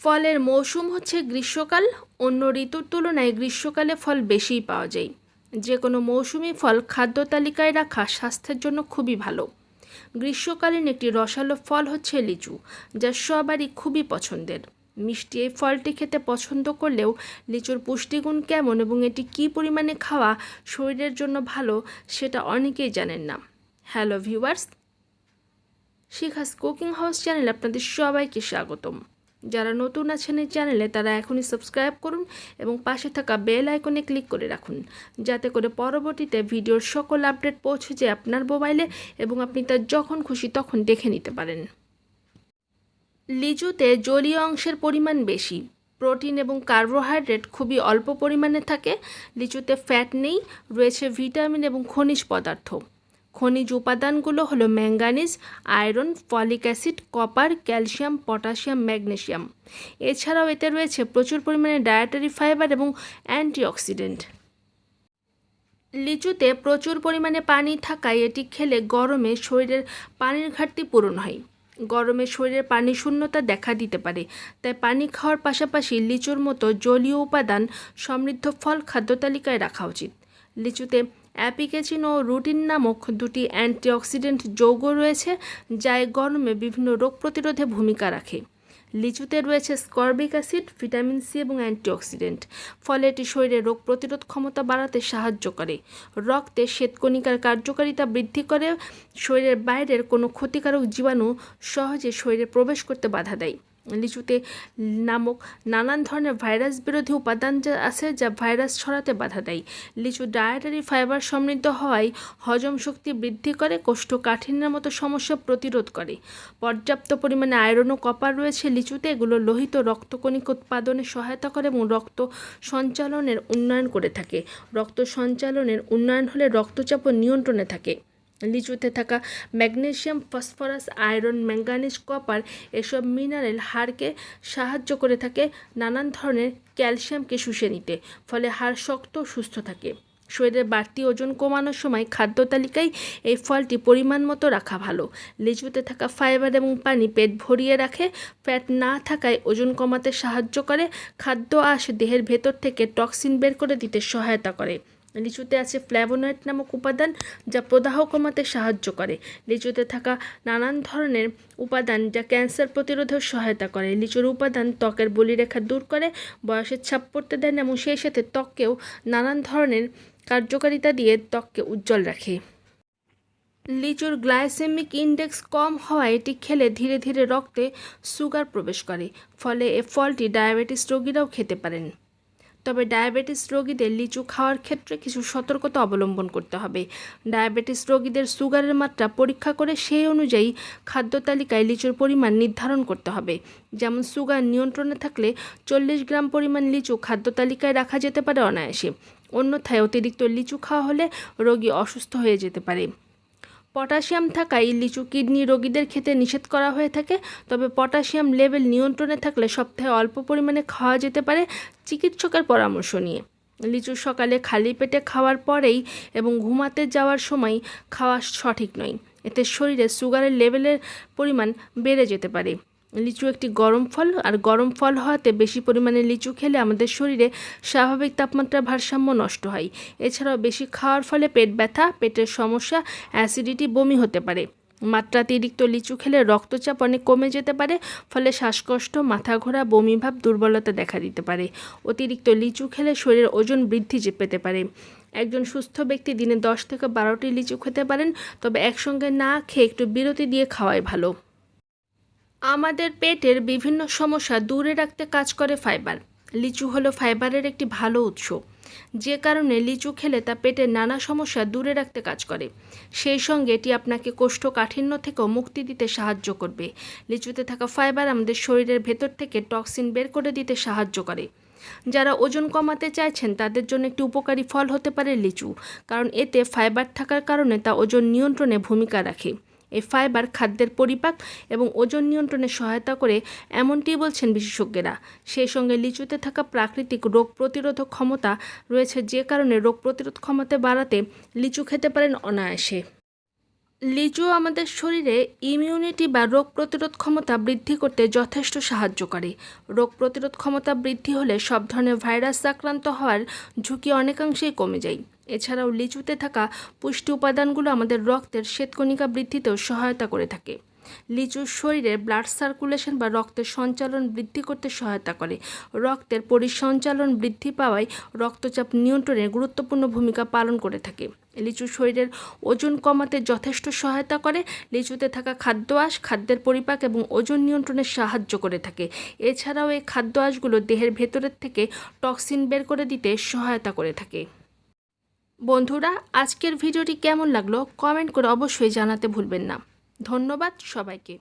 ফলের মৌসুম হচ্ছে গ্রীষ্মকাল, অন্য ঋতুর তুলনায় গ্রীষ্মকালে ফল বেশিই পাওয়া যায়। যে কোনো মৌসুমি ফল খাদ্য তালিকায় রাখা স্বাস্থ্যের জন্য খুবই ভালো। গ্রীষ্মকালীন একটি রসালো ফল হচ্ছে লিচু, যা সবারই খুবই পছন্দের। মিষ্টি এই ফলটি খেতে পছন্দ করলেও লিচুর পুষ্টিগুণ কেমন এবং এটি কী পরিমাণে খাওয়া শরীরের জন্য ভালো সেটা অনেকেই জানেন না। Hello viewers, Shikha's cooking house channel আপনাদের সবাইকে স্বাগতম। যারা নতুন আছেন এই চ্যানেলে, তারা এখনই সাবস্ক্রাইব করুন এবং পাশে থাকা বেল আইকনে ক্লিক করে রাখুন, যাতে করে পরবর্তীতে ভিডিওর সকল আপডেট পৌঁছে যায় আপনার মোবাইলে এবং আপনি তা যখন খুশি তখন দেখে নিতে পারেন। লিচুতে জলীয় অংশের পরিমাণ বেশি, প্রোটিন এবং কার্বোহাইড্রেট খুবই অল্প পরিমাণে থাকে, লিচুতে ফ্যাট নেই, রয়েছে ভিটামিন এবং খনিজ পদার্থ। খনিজ উপাদানগুলো হলো manganese iron, folic acid, copper, calcium, potassium, magnesium. এছাড়াও এতে রয়েছে প্রচুর পরিমাণে ডায়েটারি ফাইবার এবং অ্যান্টিঅক্সিডেন্ট। লিচুতে প্রচুর পরিমাণে পানি থাকায় এটি খেলে গরমে শরীরের পানির ঘাটতি পূরণ হয়। গরমে শরীরের পানি শূন্যতা দেখা দিতে পারে, তাই পানি খাওয়ার পাশাপাশি লিচুর মতো জলীয় উপাদান সমৃদ্ধ ফল খাদ্য তালিকায় রাখা উচিত। লিচুতে অ্যাপিকেচিন ও রুটিন নামক দুটি অ্যান্টিঅক্সিডেন্ট যৌগ রয়েছে যা গরমে বিভিন্ন রোগ প্রতিরোধে ভূমিকা রাখে। লিচুতে রয়েছে স্করবিক অ্যাসিড, ভিটামিন সি এবং অ্যান্টিঅক্সিডেন্ট। ফলে এটি শরীরে রোগ প্রতিরোধ ক্ষমতা বাড়াতে সাহায্য করে। রক্তে শ্বেতকণিকার কার্যকারিতা বৃদ্ধি করে, শরীরের বাইরের কোনো ক্ষতিকারক জীবাণু সহজে শরীরে প্রবেশ করতে বাধা দেয়। লিচুতে নামক নানান ধরনের ভাইরাস বিরোধী উপাদান যা আছে যা ভাইরাস ছড়াতে বাধা দেয়। লিচু ডায়েটারি ফাইবার সমৃদ্ধ হওয়ায় হজম শক্তি বৃদ্ধি করে, কোষ্ঠকাঠিন্যের মতো সমস্যা প্রতিরোধ করে। পর্যাপ্ত পরিমাণে আয়রন ও কপার রয়েছে লিচুতে, এগুলো লোহিত রক্তকণিক উৎপাদনে সহায়তা করে এবং রক্ত সঞ্চালনের উন্নয়ন করে থাকে। রক্ত সঞ্চালনের উন্নয়ন হলে রক্তচাপও নিয়ন্ত্রণে থাকে। লিচুতে থাকা magnesium, phosphorus, iron manganese copper এসব মিনারেল হাড়কে সাহায্য করে থাকে নানান ধরনের ক্যালসিয়ামকে শুষে নিতে, ফলে হাড় শক্ত সুস্থ থাকে। শরীরের বাড়তি ওজন কমানোর সময় খাদ্য তালিকায় এই ফলটি পরিমাণ মতো রাখা ভালো। লিচুতে থাকা ফাইবার এবং পানি পেট ভরিয়ে রাখে, ফ্যাট না থাকায় ওজন কমাতে সাহায্য করে, খাদ্য আঁশ দেহের ভেতর থেকে টক্সিন বের করে দিতে সহায়তা করে। লিচুতে আছে ফ্ল্যাভোনয়েড নামক উপাদান যা প্রদাহ কমাতে সাহায্য করে। লিচুতে থাকা নানান ধরনের উপাদান যা ক্যান্সার প্রতিরোধেও সহায়তা করে। লিচুর উপাদান ত্বকের বলিরেখা দূর করে, বয়সের ছাপ পড়তে দেন এবং সেই সাথে ত্বককেও নানান ধরনের কার্যকারিতা দিয়ে ত্বককে উজ্জ্বল রাখে। লিচুর গ্লাইসেমিক ইন্ডেক্স কম হওয়ায় এটি খেলে ধীরে ধীরে রক্তে সুগার প্রবেশ করে, ফলে এ ফলটি ডায়াবেটিস রোগীরাও খেতে পারেন। তবে ডায়াবেটিস রোগীদের লিচু খাওয়ার ক্ষেত্রে কিছু সতর্কতা অবলম্বন করতে হবে। ডায়াবেটিস রোগীদের সুগারের মাত্রা পরীক্ষা করে সেই অনুযায়ী খাদ্য তালিকায় লিচুর পরিমাণ নির্ধারণ করতে হবে। যেমন সুগার নিয়ন্ত্রণে থাকলে চল্লিশ গ্রাম পরিমাণ লিচু খাদ্য তালিকায় রাখা যেতে পারে অনায়াসে। অন্যথায় অতিরিক্ত লিচু খাওয়া হলে রোগী অসুস্থ হয়ে যেতে পারে। পটাশিয়াম থাকায় লিচু কিডনি রোগীদের খেতে নিষেধ করা হয়ে থাকে। তবে পটাশিয়াম লেভেল নিয়ন্ত্রণে থাকলে সপ্তাহে অল্প পরিমাণে খাওয়া যেতে পারে চিকিৎসকের পরামর্শ নিয়ে। লিচু সকালে খালি পেটে খাওয়ার পরেই এবং ঘুমাতে যাওয়ার সময় খাওয়া সঠিক নয়। এতে শরীরে সুগারের লেভেলের পরিমাণ বেড়ে যেতে পারে। লিচু একটি গরম ফল, আর গরম ফল হওয়াতে বেশি পরিমাণে লিচু খেলে আমাদের শরীরে স্বাভাবিক তাপমাত্রার ভারসাম্য নষ্ট হয়। এছাড়াও বেশি খাওয়ার ফলে পেট ব্যথা, পেটের সমস্যা, অ্যাসিডিটি বমি হতে পারে। মাত্রাতিরিক্ত লিচু খেলে রক্তচাপ অনেক কমে যেতে পারে, ফলে শ্বাসকষ্ট মাথা ঘোরা বমিভাব, দুর্বলতা দেখা দিতে পারে। অতিরিক্ত লিচু খেলে শরীরের ওজন বৃদ্ধি পেতে পারে। একজন সুস্থ ব্যক্তি দিনে দশ থেকে বারোটি লিচু খেতে পারেন, তবে একসঙ্গে না খেয়ে একটু বিরতি দিয়ে খাওয়াই ভালো। আমাদের পেটের বিভিন্ন সমস্যা দূরে রাখতে কাজ করে ফাইবার। লিচু হলো ফাইবারের একটি ভালো উৎস। যে কারণে লিচু খেলে তা পেটের নানা সমস্যা দূরে রাখতে কাজ করে। সেই সঙ্গে এটি আপনাকে কোষ্ঠকাঠিন্য থেকেও মুক্তি দিতে সাহায্য করবে। লিচুতে থাকা ফাইবার আমাদের শরীরের ভেতর থেকে টক্সিন বের করে দিতে সাহায্য করে। যারা ওজন কমাতে চাইছেন, তাদের জন্য একটি উপকারী ফল হতে পারে লিচু, কারণ এতে ফাইবার থাকার কারণে তা ওজন নিয়ন্ত্রণে ভূমিকা রাখে। এই ফাইবার খাদ্যের পরিপাক এবং ওজন নিয়ন্ত্রণে সহায়তা করে এমনটি বলছেন বিশেষজ্ঞরা। সেই সঙ্গে লিচুতে থাকা প্রাকৃতিক রোগ প্রতিরোধক ক্ষমতা রয়েছে যে কারণে রোগ প্রতিরোধ ক্ষমতা বাড়াতে লিচু খেতে পারেন অনায়াসে। লিচু আমাদের শরীরে ইমিউনিটি বা রোগ প্রতিরোধ ক্ষমতা বৃদ্ধি করতে যথেষ্ট সাহায্য করে। রোগ প্রতিরোধ ক্ষমতা বৃদ্ধি হলে সব ধরনের ভাইরাস আক্রান্ত হওয়ার ঝুঁকি অনেকাংশেই কমে যায়। এছাড়াও লিচুতে থাকা পুষ্টি উপাদানগুলো আমাদের রক্তের শ্বেতকণিকা বৃদ্ধিতেও সহায়তা করে থাকে। লিচু শরীরে ব্লাড সার্কুলেশন বা রক্তের সঞ্চালন বৃদ্ধি করতে সহায়তা করে। রক্তের পরিসঞ্চালন বৃদ্ধি পাওয়ায় রক্তচাপ নিয়ন্ত্রণে গুরুত্বপূর্ণ ভূমিকা পালন করে থাকে। লিচু শরীরের ওজন কমাতে যথেষ্ট সহায়তা করে। লিচুতে থাকা খাদ্য আঁশ খাদ্যের পরিপাক এবং ওজন নিয়ন্ত্রণে সাহায্য করে থাকে। এছাড়াও এই খাদ্য আঁশগুলো দেহের ভেতরের থেকে টক্সিন বের করে দিতে সহায়তা করে থাকে। বন্ধুরা আজকের ভিডিওটি কেমন লাগল? কমেন্ট করে অবশ্যই জানাতে ভুলবেন না। ধন্যবাদ সবাইকে।